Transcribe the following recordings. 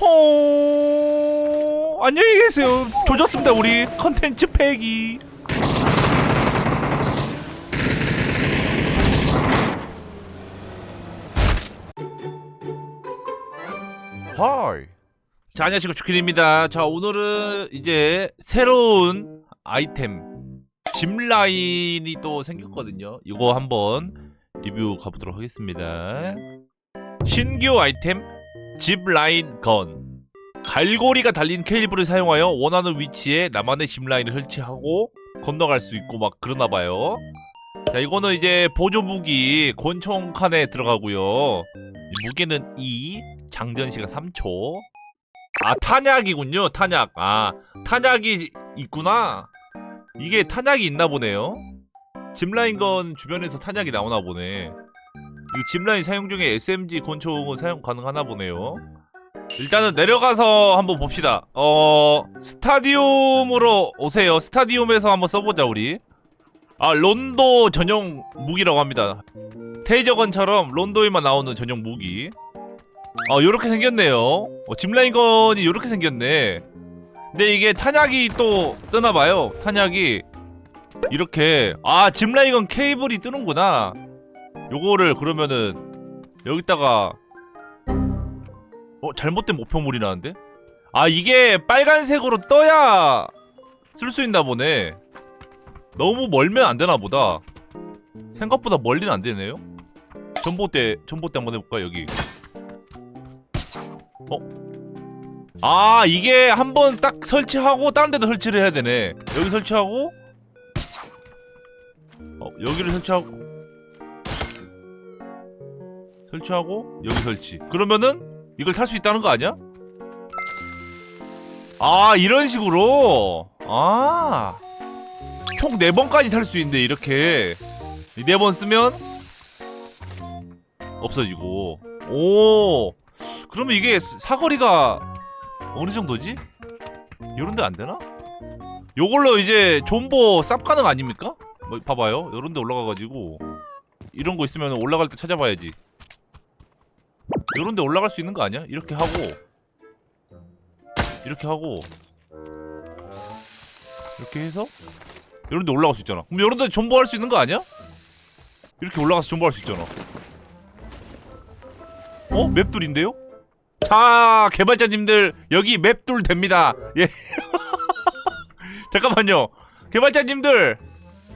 호 안녕히 계세요. 조졌습니다 우리 컨텐츠 팩이. 하이. 자 안녕하십니까 주킬입니다. 자 오늘은 이제 새로운 아이템 짚라인이 또 생겼거든요. 이거 한번 리뷰 가보도록 하겠습니다. 신규 아이템 짚라인 건 갈고리가 달린 케이블을 사용하여 원하는 위치에 나만의 짚라인을 설치하고 건너갈 수 있고 막 그러나 봐요. 자 이거는 이제 보조 무기 권총 칸에 들어가고요. 이 무게는 2, 장전시가 3초. 아 탄약이군요 탄약. 아 탄약이 있구나. 이게 탄약이 있나 보네요. 짚라인 건 주변에서 탄약이 나오나 보네. 이 짚라인 사용 중에 SMG 권총은 사용 가능하나 보네요. 일단은 내려가서 한번 봅시다. 어 스타디움으로 오세요. 스타디움에서 한번 써보자 우리. 아 론도 전용 무기라고 합니다. 테이저건처럼 론도에만 나오는 전용 무기. 아 요렇게 생겼네요. 어, 짚라인건이 요렇게 생겼네. 근데 이게 탄약이 또 뜨나봐요. 탄약이 이렇게 아 짚라인건 케이블이 뜨는구나. 요거를 그러면은 여기다가 어 잘못된 목표물이 나는데? 아 이게 빨간색으로 떠야 쓸 수 있나 보네. 너무 멀면 안 되나 보다. 생각보다 멀리는 안 되네요. 전봇대 전봇대 한번 해볼까 여기. 어? 아 이게 한번 딱 설치하고 다른 데도 설치를 해야 되네. 여기 설치하고 어 여기를 설치하고 설치하고 여기 설치. 그러면은 이걸 탈 수 있다는 거 아니야? 아 이런 식으로 아. 총 4번까지 탈 수 있는데 이렇게 4번 쓰면 없어지고 오 그러면 이게 사거리가 어느 정도지? 요런데 안 되나? 요걸로 이제 존버 쌉 가능 아닙니까? 뭐 봐봐요 요런데 올라가가지고 이런 거 있으면 올라갈 때 찾아봐야지 요런 데 올라갈 수 있는 거 아니야? 이렇게 하고 이렇게 하고 이렇게 해서 이런데 올라갈 수 있잖아. 그럼 이런데 존버할 수 있는 거 아니야? 이렇게 올라가서 존버할 수 있잖아. 어? 맵둘인데요? 자, 개발자님들 여기 맵둘 됩니다. 예. 잠깐만요. 개발자님들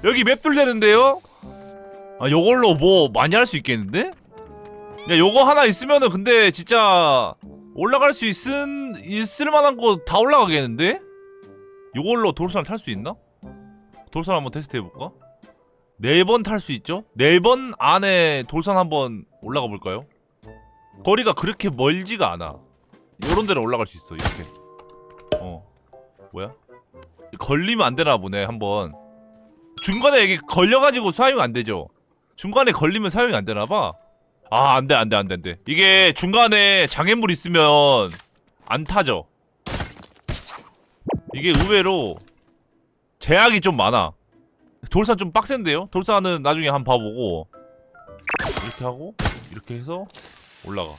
여기 맵둘 되는데요? 아, 요걸로 뭐 많이 할 수 있겠는데? 야, 요거 하나 있으면은 근데 진짜 올라갈 수 있은 있을 만한 거 다 올라가겠는데? 요걸로 돌산 탈 수 있나? 돌산 한번 테스트 해볼까? 네 번 탈 수 있죠? 네 번 안에 돌산 한번 올라가 볼까요? 거리가 그렇게 멀지가 않아. 요런 데는 올라갈 수 있어, 이렇게. 어. 뭐야? 걸리면 안 되나 보네, 한번. 중간에 이게 걸려가지고 사용이 안 되죠? 중간에 걸리면 사용이 안 되나 봐. 아, 안 돼, 안 돼, 안 돼, 안 돼. 이게 중간에 장애물 있으면 안 타죠? 이게 의외로 제약이 좀 많아. 돌산 좀 빡센데요? 돌산은 나중에 한 번 봐보고 이렇게 하고 이렇게 해서 올라가.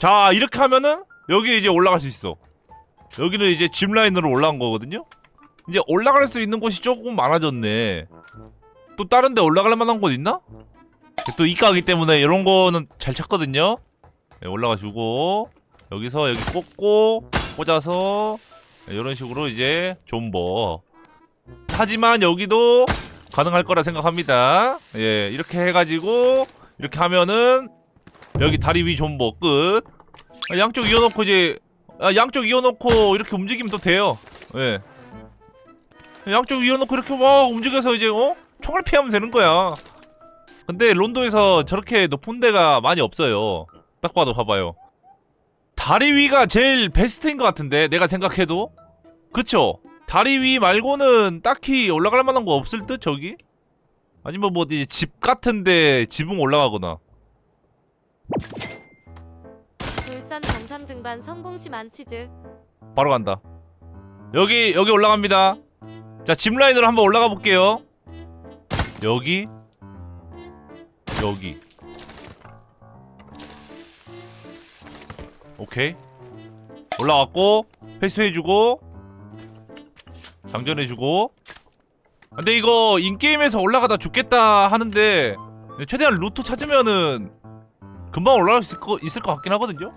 자 이렇게 하면은 여기 이제 올라갈 수 있어. 여기는 이제 짚 라인으로 올라간 거거든요. 이제 올라갈 수 있는 곳이 조금 많아졌네. 또 다른 데 올라갈 만한 곳 있나? 또 이가기 때문에 이런 거는 잘 찾거든요. 네, 올라가주고 여기서 여기 꽂고 꽂아서 이런 식으로 이제 존버. 하지만 여기도 가능할 거라 생각합니다. 예 이렇게 해가지고 이렇게 하면은 여기 다리 위 존버 끝. 아, 양쪽 이어놓고 이제 아, 양쪽 이어놓고 이렇게 움직이면 또 돼요. 예. 양쪽 이어놓고 이렇게 막 움직여서 이제 어 총을 피하면 되는 거야. 근데 론도에서 저렇게 높은 데가 많이 없어요. 딱 봐도 봐봐요. 다리 위가 제일 베스트인 것 같은데 내가 생각해도? 그쵸? 다리 위 말고는 딱히 올라갈 만한 거 없을 듯 저기? 아니면 뭐 어디 집 같은데 지붕 올라가거나. 돌산 정상 등반 성공시 만치즈. 바로 간다. 여기 여기 올라갑니다. 자 짚라인으로 한번 올라가 볼게요 여기 여기. 오케이. 올라왔고 회수해주고 장전해주고. 근데 이거 인게임에서 올라가다 죽겠다 하는데 최대한 루트 찾으면은 금방 올라갈 수 있을 것, 있을 것 같긴 하거든요?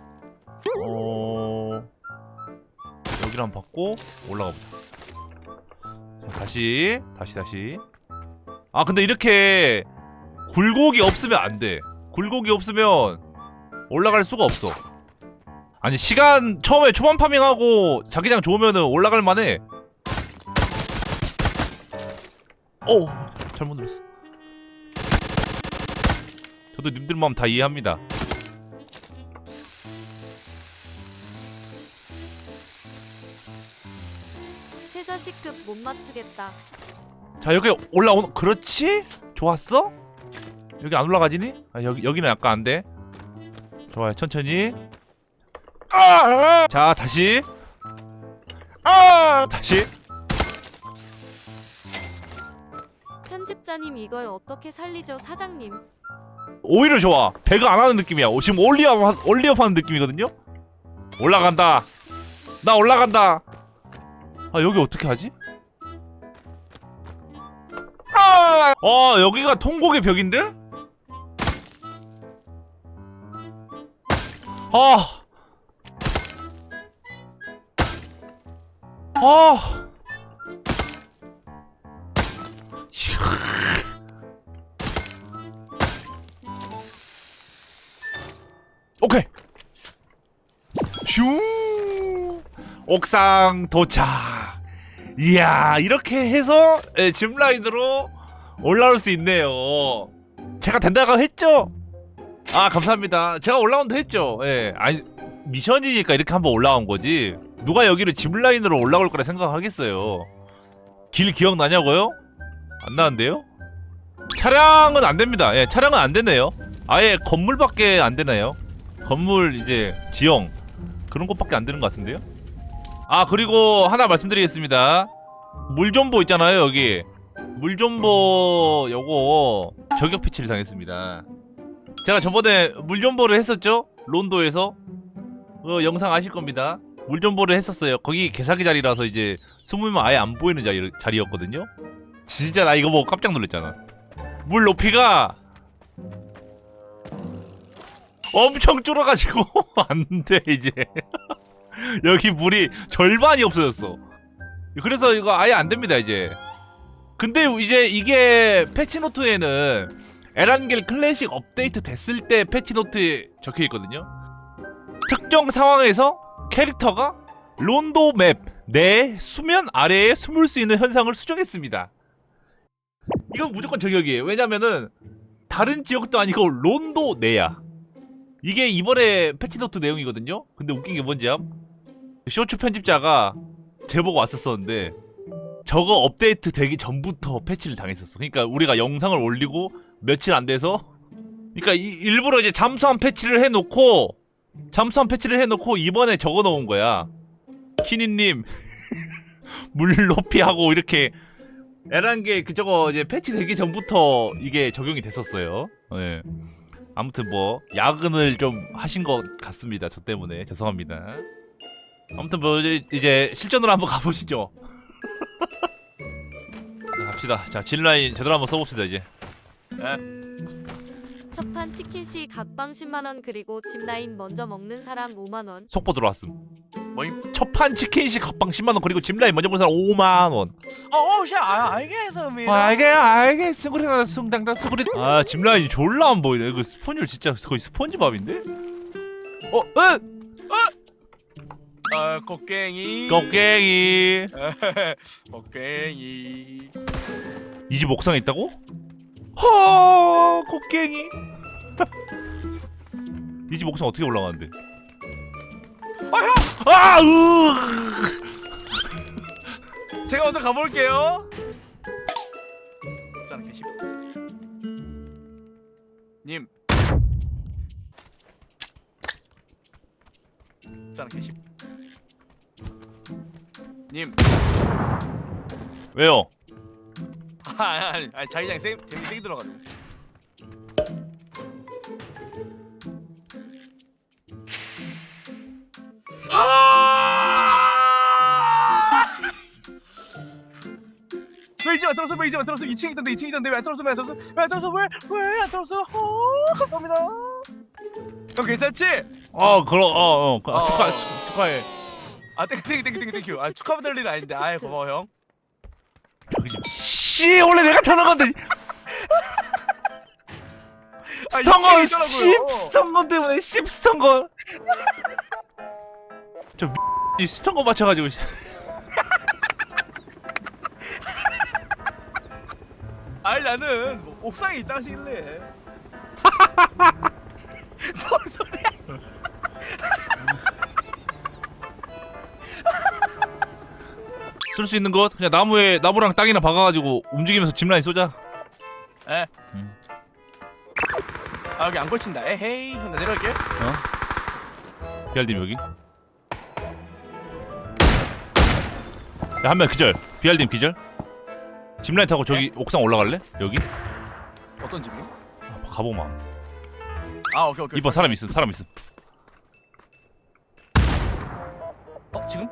어... 여기를 한번 받고 올라가 보자. 자, 다시 다시 다시 아 근데 이렇게 굴곡이 없으면 안 돼. 굴곡이 없으면 올라갈 수가 없어. 아니 시간 처음에 초반 파밍하고 자기장 좋으면은 올라갈 만해. 오 잘못 눌렀어. 저도 님들 마음 다 이해합니다. 최저 C급 못 맞추겠다. 자 여기 올라오는 그렇지? 좋았어? 여기 안 올라가지니? 아 여기 여기는 약간 안 돼. 좋아요 천천히. 아! 자 다시. 아! 다시. 편집자님 이걸 어떻게 살리죠 사장님? 오히려 좋아. 배그 안 하는 느낌이야. 오, 지금 올리업 올리업 하는 느낌이거든요? 올라간다. 나 올라간다. 아 여기 어떻게 하지 어, 여기가 통곡의 벽인데 아 아. 오케이. 슝. 옥상 도착. 이야, 이렇게 해서 예, 짚 라인으로 올라올 수 있네요. 제가 된다고 했죠? 아, 감사합니다. 제가 올라온다 했죠. 예. 아니, 미션이니까 이렇게 한번 올라온 거지. 누가 여기를 짚 라인으로 올라올 거라 생각하겠어요. 길 기억나냐고요? 안 나는데요? 차량은 안 됩니다. 예, 차량은 안 되네요. 아예 건물밖에 안 되나요? 건물 이제 지형 그런 것밖에 안 되는 것 같은데요? 아 그리고 하나 말씀드리겠습니다. 물존보 있잖아요 여기 물존보 요거 저격 피치를 당했습니다. 제가 저번에 물존보를 했었죠 론도에서 그 영상 아실 겁니다. 물존보를 했었어요. 거기 개사기 자리라서 이제 숨으면 아예 안 보이는 자리, 자리였거든요. 진짜 나 이거 보고 깜짝 놀랐잖아. 물 높이가 엄청 줄어가지고 안돼 이제 여기 물이 절반이 없어졌어 그래서 이거 아예 안 됩니다 이제 근데 이제 이게 패치노트에는 에란겔 클래식 업데이트 됐을 때 패치노트에 적혀 있거든요 특정 상황에서 캐릭터가 론도 맵 내 수면 아래에 숨을 수 있는 현상을 수정했습니다 이건 무조건 저격이에요 왜냐면은 다른 지역도 아니고 론도 내야 이게 이번에 패치노트 내용이거든요. 근데 웃긴 게 뭔지 암? 쇼츠 편집자가 제보가 왔었었는데 저거 업데이트 되기 전부터 패치를 당했었어. 그러니까 우리가 영상을 올리고 며칠 안 돼서 그러니까 이- 일부러 이제 잠수함 패치를 해놓고 잠수함 패치를 해놓고 이번에 적어 놓은 거야. 키니님 물 높이하고 이렇게 에란게 그 저거 이제 패치 되기 전부터 이게 적용이 됐었어요. 예. 아무튼 뭐 야근을 좀 하신 것 같습니다. 저 때문에 죄송합니다. 아무튼 뭐 이제 실전으로 한번 가보시죠. 자, 갑시다. 자 진라인 제대로 한번 써봅시다 이제. 첫판 치킨 시 각방 10만 원 그리고 짚라인 먼저 먹는 사람 5만 원. 속보 들어왔음. 뭐임? 첫판 치킨식 합방 10만 원 그리고 진라인 먼저 본 사람 5만 원. 어, 씨, 아, 알겠습니다. 알게 알게 스구리나 숭당당 스구리. 아 진라인 졸라 안 보이네. 이거 스폰지 진짜 거의 스폰지밥인데? 어? 으! 어, 곡괭이. 꺾갱이. 곡괭이. 이 집 옥상에 있다고? 허 곡괭이 이 집 옥상 어떻게 올라가는데? 아! 으! 제가 먼저 가볼게요. 짠 계시. 님. 짠 계시. 님. 왜요? 아, 자기장 세, 데미 세게 들어가지고. 아! 왜이지안 들었어? 왜이지안 들었어? 2층 있던데 2층 있던데 왜 안 들었어? 왜 안 들었어? 왜 안 들었어? 왜왜안 들었어? 어, 감사합니다. 형 괜찮지? 어, 그럼 어, 어, 어, 축하, 축하해. 아 땡큐 땡큐 땡큐 땡큐 아 축하받을 일은 아닌데. 아이 고마워 형. 씨 원래 내가 타는 건데. 아, 스턴건 있더라고요. 스턴건 때문에 씨 스턴건 저이 스턴건 맞춰가지고 씨. 아니 나는 뭐 옥상에 있다 하시길래. 뭔 쓸 수 있는 것? 그냥 나무에 나무랑 땅이나 박아가지고 움직이면서 짚라인 쏘자. 에? 음. 아 여기 안 걸친다. 에헤이. 형나 내려갈게. 비알님 여기? 야한 명 기절. 비알님 기절? 짚라인 타고 저기 옥상 올라갈래? 여기? 어떤 집이? 아, 가보마. 아 오케이 오케이. 이번 사람 있음 사람 있음. 어 지금?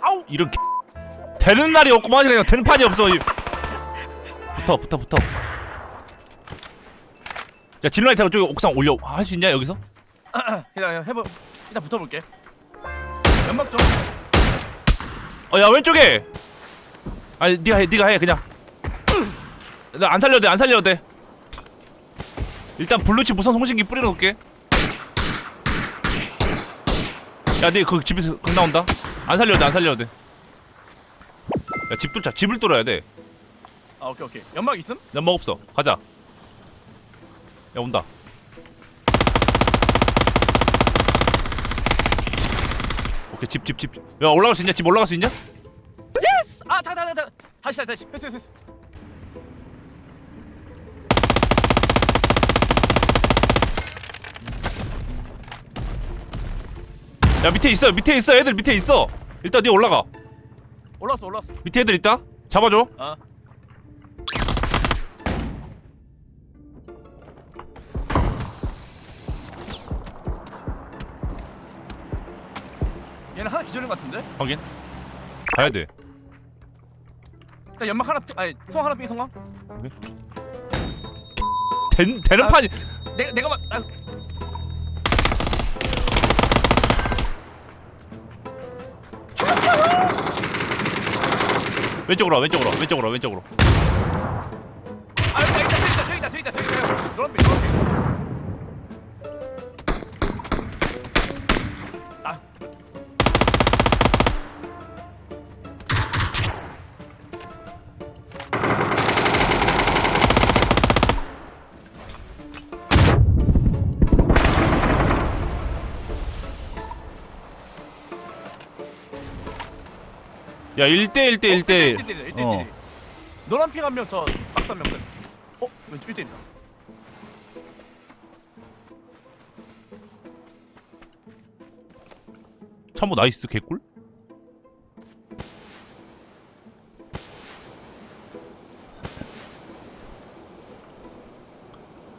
아우 이런 개... 되는 날이 없구만 그냥 되는 판이 없어. 이- 붙어 붙어 붙어. 야 짚라인 타고 저기 옥상 올려. 할 수 있냐 여기서? 일단 해보 일단 붙어볼게. 연막 좀. 어 야 왼쪽에! 아니 네가 해 네가 해 그냥. 나 안 살려도 돼안 살려도 돼. 일단 블루칩 무선 송신기 뿌려놓을게. 야네그 집에서 강 나온다 안 살려도 돼 안 살려도 돼 야 집 뚫자. 집을 뚫어야 돼. 아 오케이 오케이. 연막 있음? 연막 없어. 가자. 야 온다. 오케이 집 집 집. 야 올라갈 수 있냐? 집 올라갈 수 있냐? 아다다 다. 다시 다시 다시. 됐어 됐어 됐어 야 밑에 있어 밑에 있어. 애들 밑에 있어. 일단 니 올라가. 올랐어 올랐어. 밑에 애들 있다? 잡아줘. 아 얘는 하나 기절인 것 같은데? 확인. 가야 돼. 일단 연막 하나 피- 아니 성황 하나 삐 성황 된, 되는 아. 판이 내가 내가 막 아, 왼쪽으로 와 왼쪽으로 와 왼쪽으로 와 왼쪽으로 야 1대 1 대 1대 1대1 어. 1대1 노란 핑 한명더 박스 한명 더. 어? 왼쪽 1대1이다 참모 나이스 개꿀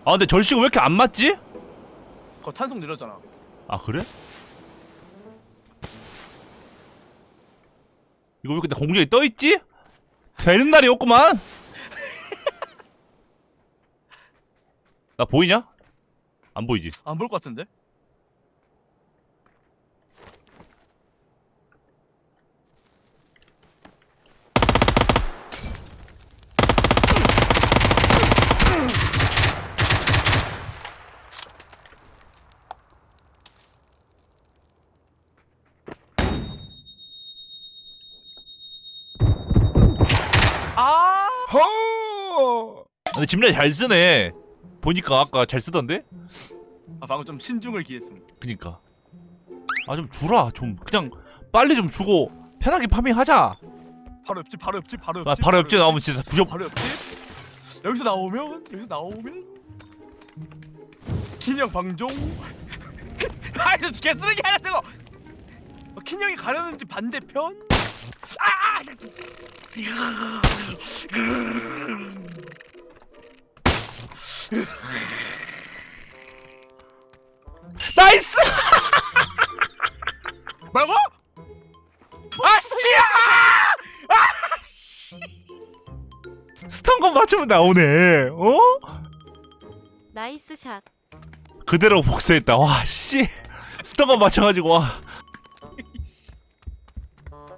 아 근데 절식은 왜 이렇게 안 맞지? 그거 탄속 늘었잖아 아 그래? 이거 왜 근데 공중에 떠있지? 되는 날이 없구만 나 보이냐? 안 보이지? 안 볼 것 같은데? 아 근데 짐래 잘 쓰네 보니까 아까 잘 쓰던데? 아 방금 좀 신중을 기했습니다. 그니까 아 좀 주라 좀 그냥 빨리 좀 주고 편하게 파밍하자 바로 옆집, 바로 옆집, 바로 옆집. 아, 바로 옆집 나오면 진짜 부셔 바로 옆집. 여기서 나오면 여기서 나오면 킨형 방종. 아이 저 개쓰레기 하나 저거. 어, 킨형이 가려는 집 반대편. 아! 나이스! 뭐라고? 아씨야! 아씨! 아, 스턴건 맞추면 나오네. 어? 나이스 샷. 그대로 복수했다. 와 씨. 스턴건 맞춰가지고 와.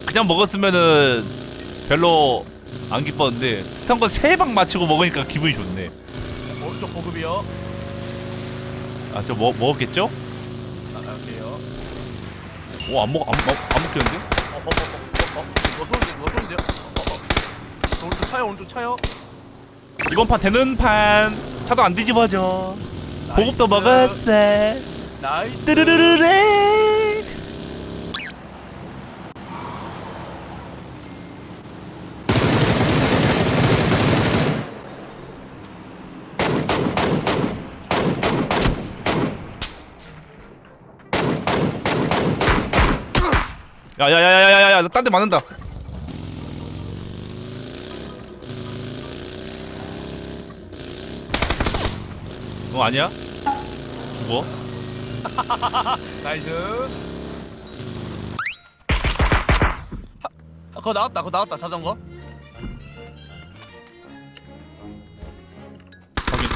그냥 먹었으면은 별로 안 기뻤는데 스턴건 세 방 맞추고 먹으니까 기분이 좋네. 오른쪽 보급이요. 아저먹 먹었겠죠? 아, 갈게요. 오안 먹안먹안 먹겠는데? 어, 어, 어, 어, 어, 이거 쏘는데, 이거 쏘는데요? 어, 어. 오른쪽 차요, 오른쪽 차요. 이번 판 되는 판 차도 안 뒤집어져. 보급도 나이스. 먹었어. 나이스. 뚜루루루레. 야야야야야야야 딴데 맞는다. 어 아니야? 죽어? 나이스. 하, 아, 그거 나왔다, 그거 나왔다, 자전거. 확인.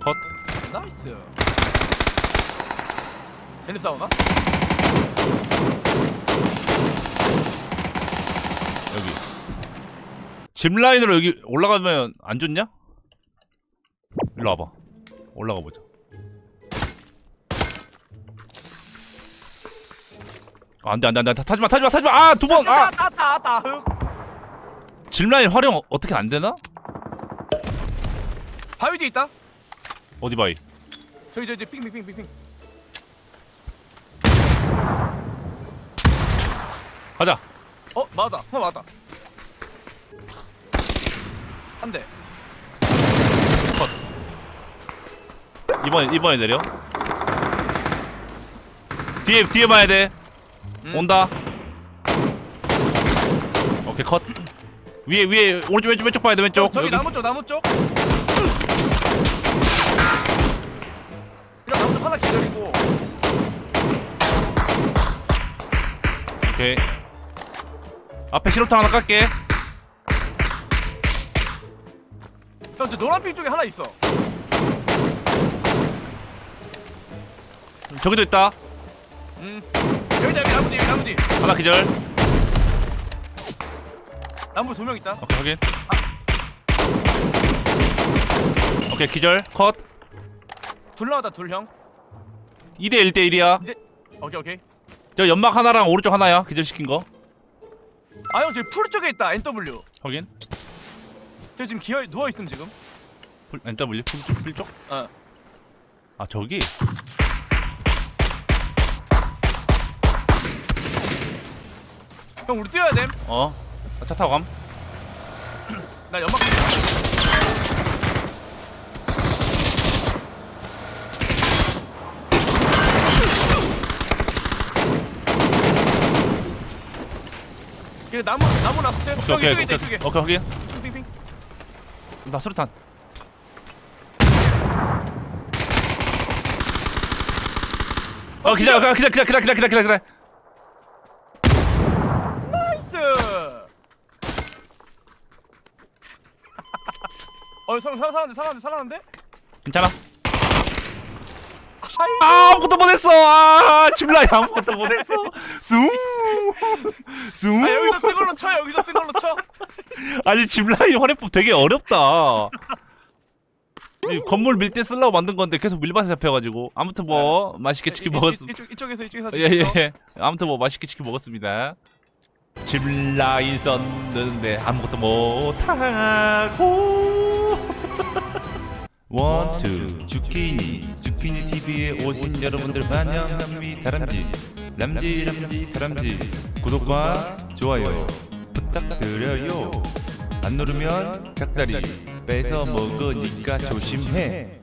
컷. 나이스. 얘네 싸우나? 여기. 짚 라인으로 여기 올라가면 안 좋냐? 일로 와봐. 올라가 보자. 아, 안돼 안돼 안돼 타지 마 타지 마 타지 마. 아 두 번. 아. 따, 따, 따, 흑. 짚 라인 활용 어- 어떻게 안 되나? 바위 뒤에 있다. 어디 바이? 저기, 저기, 저기, 핑, 핑, 핑, 핑, 핑. 가자. 어, 맞다. 어, 맞다. 한 대. 이번에 이번에 내려. 뒤에 뒤에 봐야 돼. 음. 온다. 오케이 컷. 위에 위에 오른쪽 왼쪽 왼쪽 봐야 돼 왼쪽. 저기 여기. 나무 쪽, 나무 쪽. 이런 나무 쪽 하나 기다리고. 오케이. 앞에 신호탄 하나 깔게. 저, 저 노란 핑 쪽에 하나 있어. 저기도 있다. 음. 여기다, 여기 나무 뒤, 여기 나무 뒤. 하나 기절. 나무 두명 있다. 오케이 확인. 오케이 기절 컷. 둘 나왔다, 둘 형. 2대 1대 1이야. 오케이, 오케이. 저 연막 하나랑 오른쪽 하나야. 기절 시킨 거. 아, 형, 저기 풀 쪽에 있다, NW. 확인. 저 지금 기어 누워 있음 지금. 풀 NW 풀쪽 풀쪽. 어. 아 저기. 형, 우리 뛰어야 됨. 어. 차 타고 감. 나 연막. 이거 나무 나무 났을 때. 오케이 오케이 오케이 저기. 오케이 확인. 핑핑핑. 나 수류탄. 어 기다려 기다려 기다려 기다려 기다려 기다려 기다려. 나이스. 어, 살 살았는데 살았는데 살았는데? 괜찮아. 아이. 아, 아무것도 못했어. 아 줌라이 아무것도 못했어. 숭. 숭. 아 여기서 쓴 걸로 쳐 여기서 쓴 걸로 쳐. 아니 짚라인 활용법 되게 어렵다. 이 건물 밀 때 쓰려고 만든 건데 계속 밀밭에 잡혀가지고 아무튼 뭐 맛있게 치킨 먹었습니다. 이쪽 이쪽에서 이쪽에서. 예예 예. 아무튼 뭐 맛있게 치킨 먹었습니다. 짚라인 썼는데 아무것도 못하고 원투 주키니 주키니 TV에 오신 여러분들 환영합니다. 다람쥐 람쥐 람쥐 다람쥐 구독과 좋아요 부탁드려요. 안 누르면 닭다리 뺏어 먹으니까 조심해.